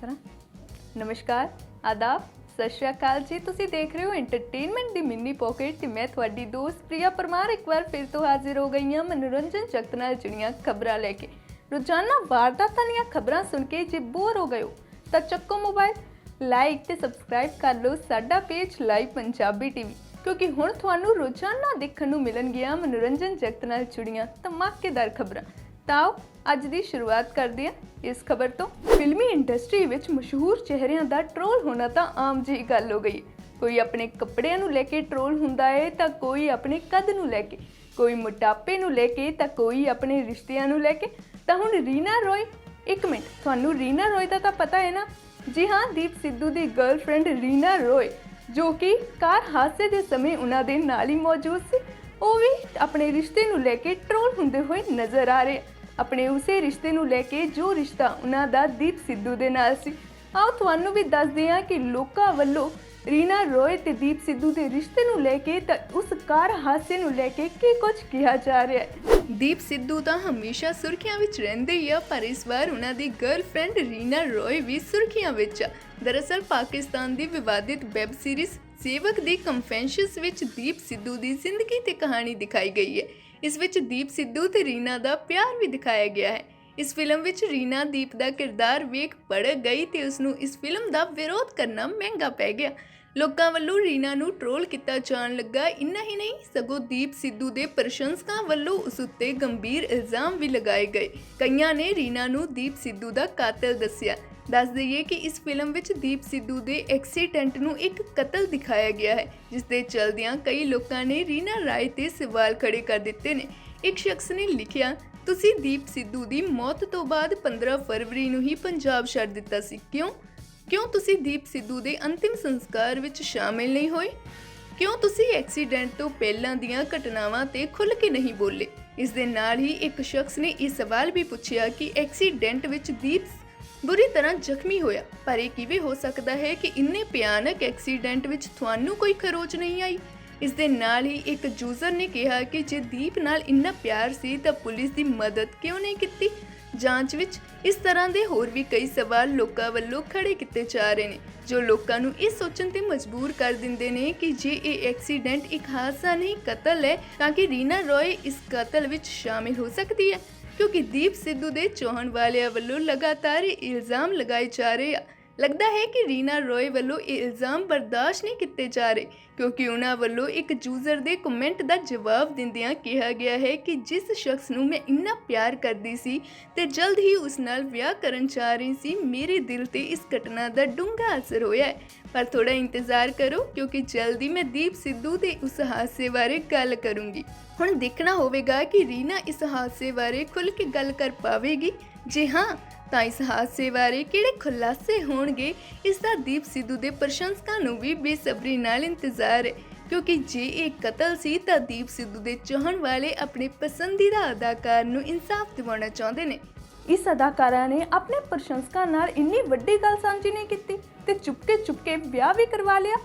ਕਰਾਂ ਨਮਸਕਾਰ, ਆਦਾਬ, ਸਤਿ ਸ਼੍ਰੀ ਅਕਾਲ ਜੀ। ਤੁਸੀਂ ਦੇਖ ਰਹੇ ਹੋ ਐਂਟਰਟੇਨਮੈਂਟ ਦੀ ਮਿੰਨੀ ਪੋਕੇਟ ਤੇ ਮੈਂ ਤੁਹਾਡੀ ਦੋਸਤ ਪ੍ਰਿਆ ਪਰਮਾਰ ਇੱਕ ਵਾਰ ਫਿਰ ਤੋਂ ਹਾਜ਼ਰ ਹੋ ਗਈ ਹਾਂ ਮਨੋਰੰਜਨ ਜਗਤ ਨਾਲ ਜੁੜੀਆਂ ਖਬਰਾਂ ਲੈ ਕੇ। ਰੋਜ਼ਾਨਾ ਵਾਰਦਾਤਾਂ ਦੀਆਂ ਖਬਰਾਂ ਸੁਣ ਕੇ ਜੇ ਬੋਰ ਹੋ ਗਏ ਹੋ, ਤਾਂ ਚੱਕੋ ਮੋਬਾਈਲ ਲਾਈਕ ਤੇ ਸਬਸਕ੍ਰਾਈਬ ਕਰ ਲਓ ਸਾਡਾ ਪੇਜ ਲਾਈਵ ਪੰਜਾਬੀ ਟੀਵੀ ਕਿਉਂਕਿ ਹੁਣ ਤੁਹਾਨੂੰ ਰੋਜ਼ਾਨਾ ਦੇਖਣ ਨੂੰ ਮਿਲਣਗੀਆਂ ਮਨੋਰੰਜਨ ਜਗਤ ਨਾਲ ਜੁੜੀਆਂ ਧਮਾਕੇਦਾਰ ਖਬਰਾਂ। ਤਾਂ ਅੱਜ ਦੀ ਸ਼ੁਰੂਆਤ ਕਰਦੇ ਹਾਂ। ਇਸ ਖਬਰ ਤੋਂ ਫਿਲਮੀ ਇੰਡਸਟਰੀ ਵਿੱਚ ਮਸ਼ਹੂਰ ਚਿਹਰਿਆਂ ਦਾ ਟ੍ਰੋਲ ਹੋਣਾ ਤਾਂ ਆਮ ਜਿਹੀ ਗੱਲ ਹੋ ਗਈ। ਕੋਈ ਆਪਣੇ ਕੱਪੜਿਆਂ ਨੂੰ ਲੈ ਕੇ ਟ੍ਰੋਲ ਹੁੰਦਾ ਹੈ ਤਾਂ ਕੋਈ ਆਪਣੇ ਕੱਦ ਨੂੰ ਲੈ ਕੇ, ਕੋਈ ਮੋਟਾਪੇ ਨੂੰ ਲੈ ਕੇ ਤਾਂ ਕੋਈ ਆਪਣੇ ਰਿਸ਼ਤਿਆਂ ਨੂੰ ਲੈ ਕੇ। ਤਾਂ ਹੁਣ ਰੀਨਾ ਰੋਏ, ਇੱਕ ਮਿੰਟ, ਤੁਹਾਨੂੰ ਰੀਨਾ ਰੋਏ ਦਾ ਤਾਂ ਪਤਾ ਹੈ ਨਾ? ਜੀ ਹਾਂ, ਦੀਪ ਸਿੱਧੂ ਦੀ ਗਰਲਫ੍ਰੈਂਡ ਰੀਨਾ ਰੋਏ, ਜੋ ਕਿ ਕਾਰ ਹਾਦਸੇ ਦੇ ਸਮੇਂ ਉਹਨਾਂ ਦੇ ਨਾਲ ਹੀ ਮੌਜੂਦ ਸੀ। ਉਹ ਵੀ ਆਪਣੇ ਰਿਸ਼ਤੇ ਨੂੰ ਲੈ ਕੇ ਟ੍ਰੋਲ ਹੁੰਦੇ ਹੋਏ ਨਜ਼ਰ ਆ ਰਹੇ ਆਪਣੇ ਉਸੇ ਰਿਸ਼ਤੇ ਨੂੰ ਲੈ ਕੇ ਜੋ ਰਿਸ਼ਤਾ ਉਹਨਾਂ ਦਾ ਦੀਪ ਸਿੱਧੂ ਦੇ ਨਾਲ ਸੀ। ਆਓ ਤੁਹਾਨੂੰ ਵੀ ਦੱਸਦੇ ਹਾਂ ਕਿ ਲੋਕਾਂ ਵੱਲੋਂ ਰੀਨਾ ਰੋਏ ਤੇ ਦੀਪ ਸਿੱਧੂ ਦੇ ਰਿਸ਼ਤੇ ਨੂੰ ਲੈ ਕੇ ਤਾਂ ਉਸ ਕਾਰ ਹਾਦਸੇ ਨੂੰ ਲੈ ਕੇ ਕੀ ਕੁਝ ਕਿਹਾ ਜਾ ਰਿਹਾ ਹੈ। ਦੀਪ ਸਿੱਧੂ ਤਾਂ ਹਮੇਸ਼ਾ ਸੁਰਖੀਆਂ ਵਿੱਚ ਰਹਿੰਦੇ ਹੀ ਆ, ਪਰ ਇਸ ਵਾਰ ਉਹਨਾਂ ਦੀ ਗਰਲਫ੍ਰੈਂਡ ਰੀਨਾ ਰੋਏ ਵੀ ਸੁਰਖੀਆਂ ਵਿੱਚ ਆ। ਦਰਅਸਲ ਪਾਕਿਸਤਾਨ ਦੀ ਵਿਵਾਦਿਤ ਵੈਬ ਸੀਰੀਜ਼ ਸੇਵਕ ਦੀ ਕੰਫੈਸ਼ਨਸ ਵਿੱਚ ਦੀਪ ਸਿੱਧੂ ਦੀ ਜ਼ਿੰਦਗੀ ਤੇ ਕਹਾਣੀ ਦਿਖਾਈ ਗਈ ਹੈ। ਇਸ ਵਿੱਚ ਦੀਪ ਸਿੱਧੂ ਤੇ ਰੀਨਾ ਦਾ ਪਿਆਰ ਵੀ ਦਿਖਾਇਆ ਗਿਆ ਹੈ। ਇਸ ਫਿਲਮ ਵਿੱਚ ਰੀਨਾ ਦੀਪ ਦਾ ਕਿਰਦਾਰ ਵੇਖ ਪੜ ਗਈ ਤੇ ਉਸ ਨੂੰ ਇਸ ਫਿਲਮ ਦਾ ਵਿਰੋਧ ਕਰਨਾ ਮਹਿੰਗਾ ਪੈ ਗਿਆ। ਲੋਕਾਂ ਵੱਲੋਂ ਰੀਨਾ ਨੂੰ ਟ੍ਰੋਲ ਕੀਤਾ ਜਾਣ ਲੱਗਾ। ਇੰਨਾ ਹੀ ਨਹੀਂ, ਸਗੋਂ ਦੀਪ ਸਿੱਧੂ ਦੇ ਪ੍ਰਸ਼ੰਸਕਾਂ ਵੱਲੋਂ ਉਸ ਉੱਤੇ ਗੰਭੀਰ ਇਲਜ਼ਾਮ ਵੀ ਲਗਾਏ ਗਏ। ਕਈਆਂ ਨੇ ਰੀਨਾ ਨੂੰ ਦੀਪ ਸਿੱਧੂ ਦਾ ਕਾਤਲ ਦੱਸਿਆ। ਦੱਸ ਦਈਏ ਕਿ ਇਸ ਫਿਲਮ ਵਿੱਚ ਦੀਪ ਸਿੱਧੂ ਦੇ ਐਕਸੀਡੈਂਟ ਨੂੰ ਇੱਕ ਕਤਲ ਦਿਖਾਇਆ ਗਿਆ ਹੈ ਜਿਸ ਦੇ ਚਲਦਿਆਂ ਕਈ ਲੋਕਾਂ ਨੇ ਰੀਨਾ ਰਾਏ ਤੇ ਸਵਾਲ ਖੜੇ ਕਰ ਦਿੱਤੇ ਨੇ। ਇੱਕ ਸ਼ਖਸ ਨੇ ਲਿਖਿਆ, ਤੁਸੀਂ ਦੀਪ ਸਿੱਧੂ ਦੀ ਮੌਤ ਤੋਂ ਬਾਅਦ 15 ਫਰਵਰੀ ਨੂੰ ਹੀ ਪੰਜਾਬ ਛੱਡ ਦਿੱਤਾ ਸੀ। ਕਿਉਂ? ਕਿਉਂ ਤੁਸੀਂ ਦੀਪ ਸਿੱਧੂ ਦੇ ਅੰਤਿਮ ਸੰਸਕਾਰ ਵਿੱਚ ਸ਼ਾਮਿਲ ਨਹੀਂ ਹੋਏ? ਕਿਉਂ ਤੁਸੀਂ ਐਕਸੀਡੈਂਟ ਤੋਂ ਪਹਿਲਾਂ ਦੀਆਂ ਘਟਨਾਵਾਂ ਤੇ ਖੁੱਲ੍ਹ ਕੇ ਨਹੀਂ ਬੋਲੇ? ਇਸ ਦੇ ਨਾਲ ਹੀ ਇੱਕ ਸ਼ਖਸ ਨੇ ਇਹ ਸਵਾਲ ਵੀ ਪੁੱਛਿਆ ਕਿ ਐਕਸੀਡੈਂਟ ਵਿੱਚ ਦੀਪ ਬੁਰੀ ਤਰ੍ਹਾਂ ਜ਼ਖਮੀ ਹੋਇਆ, ਪਰ ਇਹ ਕਿਵੇਂ ਹੋ ਸਕਦਾ ਹੈ ਕਿ ਇੰਨੇ ਭਿਆਨਕ ਐਕਸੀਡੈਂਟ ਵਿੱਚ ਤੁਹਾਨੂੰ ਕੋਈ ਖਰੋਚ ਨਹੀਂ ਆਈ? ਇਸ ਦੇ ਨਾਲ ਹੀ ਇੱਕ ਯੂਜ਼ਰ ਨੇ ਕਿਹਾ ਕਿ ਜੇ ਦੀਪ ਨਾਲ ਇੰਨਾ ਪਿਆਰ ਸੀ ਤਾਂ ਪੁਲਿਸ ਦੀ ਮਦਦ ਕਿਉਂ ਨਹੀਂ ਕੀਤੀ? ਜਾਂਚ ਵਿੱਚ ਇਸ ਤਰ੍ਹਾਂ ਦੇ ਹੋਰ ਵੀ ਕਈ ਸਵਾਲ ਲੋਕਾਂ ਵੱਲੋਂ ਖੜੇ ਕੀਤੇ ਜਾ ਰਹੇ ਨੇ, ਜੋ ਲੋਕਾਂ ਨੂੰ ਇਹ ਸੋਚਣ ਤੇ ਮਜਬੂਰ ਕਰ ਦਿੰਦੇ ਨੇ ਕਿ ਜੇ ਇਹ ਐਕਸੀਡੈਂਟ ਇੱਕ ਹਾਦਸਾ ਨਹੀਂ, ਕਤਲ ਹੈ, ਤਾਂ ਕਿ ਰੀਨਾ ਰੋਏ ਇਸ ਕਤਲ ਵਿੱਚ ਸ਼ਾਮਿਲ ਹੋ ਸਕਦੀ ਹੈ। ਕਿਉਂਕਿ ਦੀਪ ਸਿੱਧੂ ਦੇ ਚਾਹਣ ਵਾਲਿਆਂ ਵੱਲੋਂ ਲਗਾਤਾਰ ਇਲਜ਼ਾਮ ਲਗਾਏ ਜਾ ਰਹੇ ਆ ਲੱਗਦਾ ਹੈ ਕਿ ਰੀਨਾ ਰੋਏ ਵੱਲੋਂ ਇਹ ਇਲਜ਼ਾਮ ਬਰਦਾਸ਼ਤ ਨਹੀਂ ਕੀਤੇ ਜਾ ਰਹੇ, ਕਿਉਂਕਿ ਉਹਨਾਂ ਵੱਲੋਂ ਇੱਕ ਯੂਜ਼ਰ ਦੇ ਕਮੈਂਟ ਦਾ ਜਵਾਬ ਦਿੰਦਿਆਂ ਕਿਹਾ ਗਿਆ ਹੈ ਕਿ ਜਿਸ ਸ਼ਖਸ ਨੂੰ ਮੈਂ ਇੰਨਾ ਪਿਆਰ ਕਰਦੀ ਸੀ ਤੇ ਜਲਦ ਹੀ ਉਸ ਨਾਲ ਵਿਆਹ ਕਰਨ ਜਾ ਰਹੀ ਸੀ, ਮੇਰੇ ਦਿਲ ਤੇ ਇਸ ਘਟਨਾ ਦਾ ਡੂੰਘਾ ਅਸਰ ਹੋਇਆ ਹੈ। ਪਰ ਥੋੜਾ ਇੰਤਜ਼ਾਰ ਕਰੋ, ਕਿਉਂਕਿ ਜਲਦੀ ਮੈਂ ਦੀਪ ਸਿੱਧੂ ਦੇ ਉਸ ਹਾਦਸੇ ਬਾਰੇ ਗੱਲ ਕਰੂੰਗੀ। ਹੁਣ ਦੇਖਣਾ ਹੋਵੇਗਾ ਕਿ ਰੀਨਾ ਇਸ ਹਾਦਸੇ ਬਾਰੇ ਖੁੱਲ੍ਹ ਕੇ ਗੱਲ ਕਰ ਪਾਵੇਗੀ। ਜੀ ਹਾਂ ਤਾਂ ਇਸ ਹਾਦਸੇ ਬਾਰੇ ਕਿਹੜੇ ਖੁਲਾਸੇ ਹੋਣਗੇ, ਇਸ ਦਾ ਦੀਪ ਸਿੱਧੂ ਦੇ ਪ੍ਰਸ਼ੰਸਕਾਂ ਨੂੰ ਵੀ ਬੇਸਬਰੀ ਨਾਲ ਇੰਤਜ਼ਾਰ ਹੈ। ਕਿਉਂਕਿ ਜੇ ਇਹ ਕਤਲ ਸੀ, ਤਾਂ ਦੀਪ ਸਿੱਧੂ ਦੇ ਚਾਹਣ ਵਾਲੇ ਆਪਣੇ ਪਸੰਦੀਦਾ ਅਦਾਕਾਰ ਨੂੰ ਇਨਸਾਫ ਦਿਵਾਉਣਾ ਚਾਹੁੰਦੇ ਨੇ। ਇਸ ਅਦਾਕਾਰਾ ਨੇ ਆਪਣੇ ਪ੍ਰਸ਼ੰਸਕਾਂ ਨਾਲ ਇੰਨੀ ਵੱਡੀ ਗੱਲ ਸਾਂਝੀ ਨਹੀਂ ਕੀਤੀ ਤੇ ਚੁਪਕੇ ਚੁਪਕੇ ਵਿਆਹ ਵੀ ਕਰਵਾ ਲਿਆ।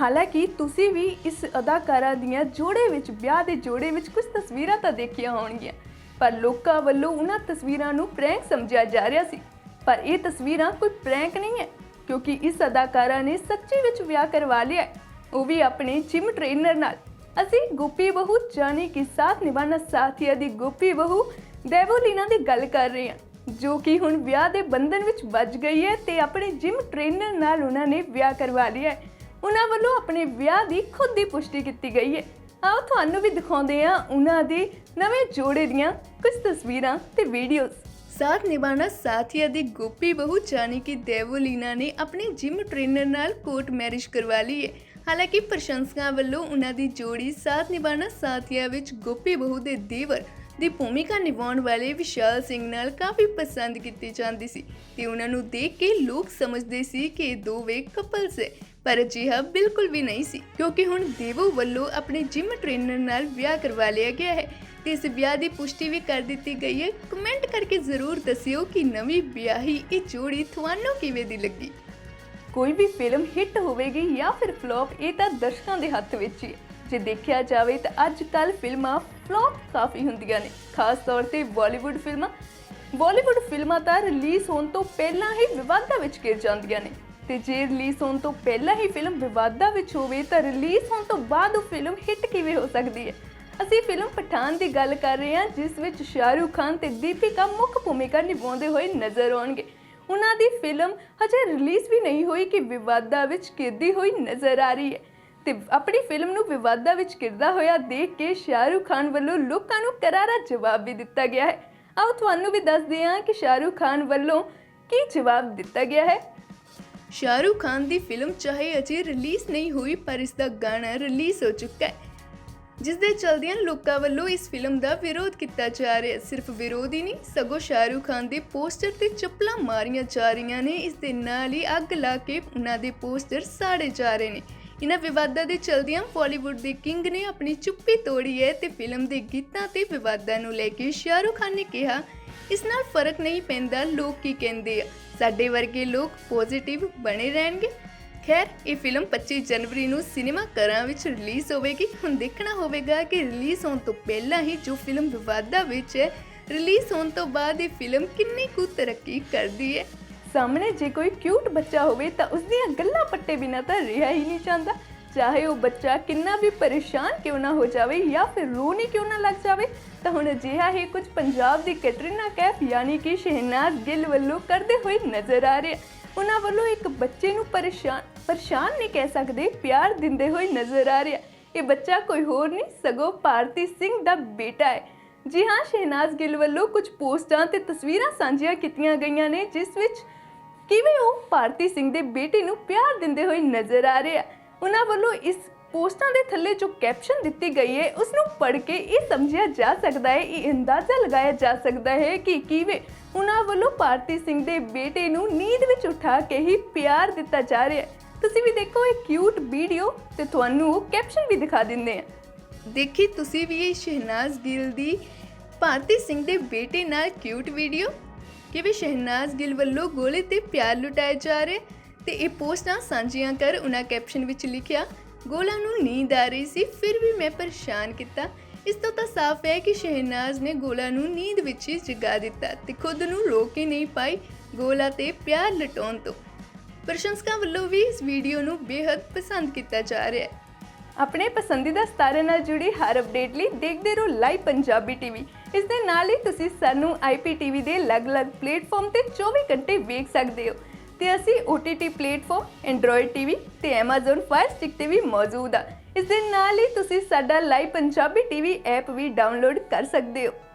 ਹਾਲਾਂਕਿ ਤੁਸੀਂ ਵੀ ਇਸ ਅਦਾਕਾਰਾ ਦੀਆਂ ਜੋੜੇ ਵਿੱਚ, ਵਿਆਹ ਦੇ ਜੋੜੇ ਵਿੱਚ ਕੁਝ ਤਸਵੀਰਾਂ ਤਾਂ ਦੇਖੀਆਂ ਹੋਣਗੀਆਂ। ਪਰ ਲੋਕਾਂ ਵੱਲੋਂ ਉਹਨਾਂ ਤਸਵੀਰਾਂ ਨੂੰ ਪ੍ਰੈਂਕ ਸਮਝਿਆ ਜਾ ਰਿਹਾ ਸੀ। ਪਰ ਇਹ ਤਸਵੀਰਾਂ ਕੋਈ ਪ੍ਰੈਂਕ ਨਹੀਂ ਹੈ, ਕਿਉਂਕਿ ਇਸ ਅਦਾਕਾਰਾ ਨੇ ਸੱਚੀ ਵਿੱਚ ਵਿਆਹ ਕਰਵਾ ਲਿਆ ਉਹ ਵੀ ਆਪਣੇ ਜਿਮ ਟ੍ਰੇਨਰ ਨਾਲ। ਅਸੀਂ ਗੋਪੀ ਬਹੂ ਜਾਨੀ ਕਿ ਸਾਥ ਨਿਭਾਣਾ ਸਾਥੀਆ ਦੀ ਗੋਪੀ ਬਹੂ ਦੇਵੋਲੀਨਾ ਦੀ ਗੱਲ ਕਰ ਰਹੇ ਹਾਂ, ਜੋ ਕਿ ਹੁਣ ਵਿਆਹ ਦੇ ਬੰਧਨ ਵਿੱਚ ਵੱਜ ਗਈ ਹੈ ਤੇ ਆਪਣੇ ਜਿਮ ਟ੍ਰੇਨਰ ਨਾਲ ਉਹਨਾਂ ਨੇ ਵਿਆਹ ਕਰਵਾ ਲਿਆ ਹੈ। ਉਹਨਾਂ ਵੱਲੋਂ ਆਪਣੇ ਵਿਆਹ ਦੀ ਖੁਦ ਦੀ ਪੁਸ਼ਟੀ ਕੀਤੀ ਗਈ ਹੈ। ਆਓ ਤੁਹਾਨੂੰ ਵੀ ਦਿਖਾਉਂਦੇ ਆ ਉਹਨਾਂ ਦੀ ਨਵੇਂ ਜੋੜੇ ਦੀਆਂ ਕੁਝ ਤਸਵੀਰਾਂ ਤੇ ਵੀਡੀਓਜ਼ ਸਾਥ ਨਿਭਾਣਾ ਸਾਥੀਆ ਦੀ ਗੋਪੀ ਬਹੂ ਜਾਨੀ ਕਿ ਦੇਵੋਲੀਨਾ ਨੇ ਆਪਣੇ ਜਿਮ ਟ੍ਰੇਨਰ ਨਾਲ ਕੋਰਟ ਮੈਰਿਜ ਕਰਵਾ ਲਈ ਹੈ। ਹਾਲਾਂਕਿ ਪ੍ਰਸ਼ੰਸਕਾਂ ਵੱਲੋਂ ਉਹਨਾਂ ਦੀ ਜੋੜੀ ਸਾਥ ਨਿਭਾਣਾ ਸਾਥੀਆ ਵਿੱਚ ਗੋਪੀ ਬਹੂ ਦੇ ਦੇਵਰ ਦੀ ਭੂਮਿਕਾ ਨਿਭਾਉਣ ਵਾਲੇ ਵਿਸ਼ਾਲ ਸਿੰਘ ਨਾਲ ਕਾਫੀ ਪਸੰਦ ਕੀਤੀ ਜਾਂਦੀ ਸੀ ਤੇ ਉਹਨਾਂ ਨੂੰ ਦੇਖ ਕੇ ਲੋਕ ਸਮਝਦੇ ਸੀ ਕਿ ਇਹ ਦੋਵੇਂ ਕਪਲਸ ਹੈ, ਪਰ ਅਜਿਹਾ ਬਿਲਕੁਲ ਵੀ ਨਹੀਂ ਸੀ, ਕਿਉਂਕਿ ਹੁਣ ਦੇਵੋ ਵੱਲੋਂ ਆਪਣੇ ਜਿਮ ਟ੍ਰੇਨਰ ਨਾਲ ਵਿਆਹ ਕਰਵਾ ਲਿਆ ਗਿਆ ਹੈ। ਤੇ ਇਸ ਵਿਆਹ ਦੀ ਪੁਸ਼ਟੀ ਵੀ ਕਰ ਦਿੱਤੀ ਗਈ ਹੈ। ਕਮੈਂਟ ਕਰਕੇ ਜ਼ਰੂਰ ਦੱਸਿਓ ਕਿ ਨਵੀਂ ਵਿਆਹੀ ਇਹ ਜੋੜੀ ਤੁਹਾਨੂੰ ਕਿਵੇਂ ਦੀ ਲੱਗੀ? ਕੋਈ ਵੀ ਫਿਲਮ ਹਿੱਟ ਹੋਵੇਗੀ ਜਾਂ ਫਿਰ ਫਲॉप ਇਹ ਤਾਂ ਦਰਸ਼ਕਾਂ ਦੇ ਹੱਥ ਵਿੱਚ ਹੀ ਹੈ। ਜੇ ਦੇਖਿਆ ਜਾਵੇ ਤਾਂ ਅੱਜ ਕੱਲ ਫਿਲਮਾਂ ਫਲॉप ਕਾਫੀ ਹੁੰਦੀਆਂ ਨੇ। ਖਾਸ ਤੌਰ ਤੇ ਬਾਲੀਵੁੱਡ ਫਿਲਮਾਂ। ਬਾਲੀਵੁੱਡ ਫਿਲਮਾਂ ਤਾਂ ਰਿਲੀਜ਼ ਹੋਣ ਤੋਂ ਪਹਿਲਾਂ ਹੀ ਵਿਵਾਦਾਂ ਵਿੱਚ ਘਿਰ ਜਾਂਦੀਆਂ ਨੇ। ਤੇ ਜੇ ਰਿਲੀਜ਼ ਹੋਣ ਤੋਂ ਪਹਿਲਾਂ ਹੀ ਫਿਲਮ ਵਿਵਾਦਾਂ ਵਿੱਚ ਹੋਵੇ ਤਾਂ ਰਿਲੀਜ਼ ਹੋਣ ਤੋਂ ਬਾਅਦ ਉਹ ਫਿਲਮ ਹਿੱਟ ਕਿਵੇਂ ਹੋ ਸਕਦੀ ਹੈ? ਅਸੀਂ ਫਿਲਮ ਪਠਾਨ ਦੀ ਗੱਲ ਕਰ ਰਹੇ ਹਾਂ, ਜਿਸ ਵਿੱਚ ਸ਼ਾਹਰੁਖ ਖਾਨ ਤੇ ਦੀਪਿਕਾ ਮੁੱਖ ਭੂਮਿਕਾ ਨਿਭਾਉਂਦੇ ਹੋਏ ਨਜ਼ਰ ਆਉਣਗੇ। ਉਹਨਾਂ ਦੀ ਫਿਲਮ ਹਜੇ ਰਿਲੀਜ਼ ਵੀ ਨਹੀਂ ਹੋਈ ਕਿ ਵਿਵਾਦਾਂ ਵਿੱਚ ਕਿਰਦੀ ਹੋਈ ਨਜ਼ਰ ਆ ਰਹੀ ਹੈ। ਤੇ ਆਪਣੀ ਫਿਲਮ ਨੂੰ ਵਿਵਾਦਾਂ ਵਿੱਚ ਕਿਰਦਾ ਹੋਇਆ ਦੇਖ ਕੇ ਸ਼ਾਹਰੁਖ ਖਾਨ ਵੱਲੋਂ ਲੋਕਾਂ ਨੂੰ ਕਰਾਰਾ ਜਵਾਬ ਵੀ ਦਿੱਤਾ ਗਿਆ ਹੈ। ਆਓ ਤੁਹਾਨੂੰ ਵੀ ਦੱਸਦੇ ਹਾਂ ਕਿ ਸ਼ਾਹਰੁਖ ਖਾਨ ਵੱਲੋਂ ਕੀ ਜਵਾਬ ਦਿੱਤਾ ਗਿਆ ਹੈ। ਸ਼ਾਹਰੁਖ ਖਾਨ ਦੀ ਫਿਲਮ ਚਾਹੇ ਅਜੇ ਰਿਲੀਜ਼ ਨਹੀਂ ਹੋਈ, ਪਰ ਇਸ ਦਾ ਗਾਣਾ ਰਿਲੀਜ਼ ਹੋ ਚੁੱਕਾ ਹੈ। ਜਿਸ ਦੇ ਚਲਦਿਆਂ ਲੋਕਾਂ ਵੱਲੋਂ ਇਸ ਫਿਲਮ ਦਾ ਵਿਰੋਧ ਕੀਤਾ ਜਾ ਰਿਹਾ ਹੈ। ਸਿਰਫ ਵਿਰੋਧ ਹੀ ਨਹੀਂ, ਸਗੋਂ ਸ਼ਾਹਰੁਖ ਖਾਨ ਦੇ ਪੋਸਟਰ ਤੇ ਚੱਪਲਾਂ ਮਾਰੀਆਂ ਜਾ ਰਹੀਆਂ ਨੇ। ਇਸ ਦੇ ਨਾਲ ਹੀ ਅੱਗ ਲਾ ਕੇ ਉਹਨਾਂ ਦੇ ਪੋਸਟਰ ਸਾੜੇ ਜਾ ਰਹੇ ਨੇ। ਇਹਨਾਂ ਵਿਵਾਦਾਂ ਦੇ ਚਲਦਿਆਂ ਬਾਲੀਵੁੱਡ ਦੇ ਕਿੰਗ ਨੇ ਆਪਣੀ ਚੁੱਪੀ ਤੋੜੀ ਹੈ ਤੇ ਫਿਲਮ ਦੇ ਗੀਤਾਂ ਤੇ ਵਿਵਾਦਾਂ ਨੂੰ ਲੈ ਕੇ ਸ਼ਾਹਰੁਖ ਖਾਨ ਨੇ ਕਿਹਾ, ਇਸ ਨਾਲ ਫ਼ਰਕ ਨਹੀਂ ਪੈਂਦਾ, ਲੋਕ ਕੀ ਕਹਿੰਦੇ ਆ? ਸਾਡੇ ਵਰਗੇ ਲੋਕ ਪੋਜ਼ਿਟਿਵ ਬਣੇ ਰਹਿਣਗੇ। ਖੈਰ, ਇਹ ਫਿਲਮ 25 ਜਨਵਰੀ ਨੂੰ ਸਿਨੇਮਾ ਘਰਾਂ ਵਿੱਚ ਰਿਲੀਜ਼ ਹੋਵੇਗੀ। ਹੁਣ ਦੇਖਣਾ ਹੋਵੇਗਾ ਕਿ ਰਿਲੀਜ਼ ਹੋਣ ਤੋਂ ਪਹਿਲਾਂ ਹੀ ਜੋ ਫਿਲਮ ਵਿਵਾਦਾਂ ਵਿੱਚ ਹੈ, ਰਿਲੀਜ਼ ਹੋਣ ਤੋਂ ਬਾਅਦ ਇਹ ਫਿਲਮ ਕਿੰਨੀ ਕੁ ਤਰੱਕੀ ਕਰਦੀ ਹੈ? ਸਾਹਮਣੇ ਜੇ ਕੋਈ ਕਿਊਟ ਬੱਚਾ ਹੋਵੇ ਤਾਂ ਉਸ ਦੀਆਂ ਗੱਲਾਂ ਪੱਟੇ ਬਿਨਾਂ ਤਾਂ ਰਿਹਾ ਹੀ ਨਹੀਂ ਜਾਂਦਾ। ਚਾਹੇ ਉਹ ਬੱਚਾ ਕਿੰਨਾ ਵੀ ਪਰੇਸ਼ਾਨ ਕਿਉਂ ਨਾ ਹੋ ਜਾਵੇ ਜਾਂ ਫਿਰ ਰੋਣੀ ਕਿਉਂ ਨਾ ਲੱਗ ਜਾਵੇ, ਤਾਂ ਹੁਣ ਅਜਿਹਾ ਹੀ ਕੁਝ ਪੰਜਾਬ ਦੀ ਕੈਟਰੀਨਾ ਕੈਫ ਯਾਨੀ ਕਿ ਸ਼ਹਿਨਾਜ਼ ਗਿੱਲ ਵੱਲੋਂ ਕਰਦੇ ਹੋਏ ਨਜ਼ਰ ਆ ਰਿਹਾ। ਉਹਨਾਂ ਵੱਲੋਂ ਇੱਕ ਬੱਚੇ ਨੂੰ ਪਰੇਸ਼ਾਨ ਪਰੇਸ਼ਾਨ ਨਹੀਂ ਕਹਿ ਸਕਦੇ, ਪਿਆਰ ਦਿੰਦੇ ਹੋਏ ਨਜ਼ਰ ਆ ਰਿਹਾ। ਇਹ ਬੱਚਾ ਕੋਈ ਹੋਰ ਨਹੀਂ, ਸਗੋਂ ਭਾਰਤੀ ਸਿੰਘ ਦਾ ਬੇਟਾ ਹੈ। ਜੀ ਹਾਂ, ਸ਼ਹਿਨਾਜ਼ ਗਿੱਲ ਵੱਲੋਂ ਕੁਝ ਪੋਸਟਾਂ ਤੇ ਤਸਵੀਰਾਂ ਸਾਂਝੀਆਂ ਕੀਤੀਆਂ ਗਈਆਂ ਨੇ, ਜਿਸ ਵਿੱਚ ਕਿਵੇਂ ਉਹ ਭਾਰਤੀ ਸਿੰਘ ਦੇ ਬੇਟੇ ਨੂੰ ਪਿਆਰ ਦਿੰਦੇ ਹੋਏ ਨਜ਼ਰ ਆ ਰਿਹਾ। ਉਹਨਾਂ ਵੱਲੋਂ ਇਸ ਪੋਸਟਾਂ ਦੇ ਥੱਲੇ ਜੋ ਕੈਪਸ਼ਨ ਦਿੱਤੀ ਗਈ ਹੈ ਉਸ ਨੂੰ ਪੜ੍ਹ ਕੇ ਇਹ ਸਮਝਿਆ ਜਾ ਸਕਦਾ ਹੈ, ਇਹ ਅੰਦਾਜ਼ਾ ਲਗਾਇਆ ਜਾ ਸਕਦਾ ਹੈ ਕਿ ਕਿਵੇਂ ਉਹਨਾਂ ਵੱਲੋਂ ਭਾਰਤੀ ਸਿੰਘ ਦੇ ਬੇਟੇ ਨੂੰ ਨੀਂਦ ਵਿੱਚ ਉਠਾ ਕੇ ਹੀ ਪਿਆਰ ਦਿੱਤਾ ਜਾ ਰਿਹਾ ਹੈ। ਤੁਸੀਂ ਵੀ ਦੇਖੋ ਇਹ ਕਿਊਟ ਵੀਡੀਓ ਤੇ ਤੁਹਾਨੂੰ ਉਹ ਕੈਪਸ਼ਨ ਵੀ ਦਿਖਾ ਦਿੰਦੇ ਆ। ਦੇਖੀ ਤੁਸੀਂ ਵੀ ਇਹ ਸ਼ਹਿਨਾਜ਼ ਗਿੱਲ ਦੀ ਭਾਰਤੀ ਸਿੰਘ ਦੇ ਬੇਟੇ ਨਾਲ ਕਿਊਟ ਵੀਡੀਓ ਕਿ ਵੀ ਸ਼ਹਿਨਾਜ਼ ਗਿੱਲ ਵੱਲੋਂ ਗੋਲੇ ਤੇ ਪਿਆਰ ਲੁਟਾਇਆ ਜਾ ਰਿਹਾ ਤੇ ਇਹ ਪੋਸਟਾਂ ਸਾਂਝੀਆਂ ਕਰ, ਉਹਨਾਂ ਕੈਪਸ਼ਨ ਵਿੱਚ ਲਿਖਿਆ, ਗੋਲਾ ਨੂੰ ਨੀਂਦ ਆ ਰਹੀ ਸੀ, ਫਿਰ ਵੀ ਮੈਂ ਪਰੇਸ਼ਾਨ ਕੀਤਾ। ਇਸ ਤੋਂ ਤਾਂ ਸਾਫ਼ ਹੈ ਕਿ ਸ਼ਹਿਨਾਜ਼ ਨੇ ਗੋਲਾ ਨੂੰ ਨੀਂਦ ਵਿੱਚ ਹੀ ਜਗਾ ਦਿੱਤਾ ਤੇ ਖੁਦ ਨੂੰ ਰੋਕ ਹੀ ਨਹੀਂ ਪਾਈ ਗੋਲਾ ਤੇ ਪਿਆਰ ਲਟਾਉਣ ਤੋਂ। ਪ੍ਰਸ਼ੰਸਕਾਂ ਵੱਲੋਂ ਵੀ ਇਸ ਵੀਡੀਓ ਨੂੰ ਬੇहद ਪਸੰਦ ਕੀਤਾ ਜਾ ਰਿਹਾ ਹੈ। ਆਪਣੇ ਪਸੰਦੀਦਾ ਸਤਾਰੇ ਨਾਲ ਜੁੜੀ ਹਰ ਅਪਡੇਟ ਲਈ ਦੇਖਦੇ ਰਹੋ ਲਾਈਵ ਪੰਜਾਬੀ ਟੀਵੀ। ਇਸ ਦੇ ਨਾਲ ਹੀ ਤੁਸੀਂ ਸਾਨੂੰ IPTV ਦੇ ਅਲੱਗ-ਅਲੱਗ ਪਲੇਟਫਾਰਮ ਤੇ 24 ਘੰਟੇ ਵੇਖ ਸਕਦੇ ਹੋ। ਤੇ ਅਸੀਂ OTT ਪਲੇਟਫਾਰਮ, Android TV ਤੇ Amazon Fire Stick ਤੇ ਵੀ ਮੌਜੂਦ ਆ ਇਸ ਦੇ ਨਾਲ ਹੀ ਤੁਸੀਂ ਸਾਡਾ ਲਾਈਵ ਪੰਜਾਬੀ ਟੀਵੀ ਐਪ ਵੀ ਡਾਊਨਲੋਡ ਕਰ ਸਕਦੇ ਹੋ।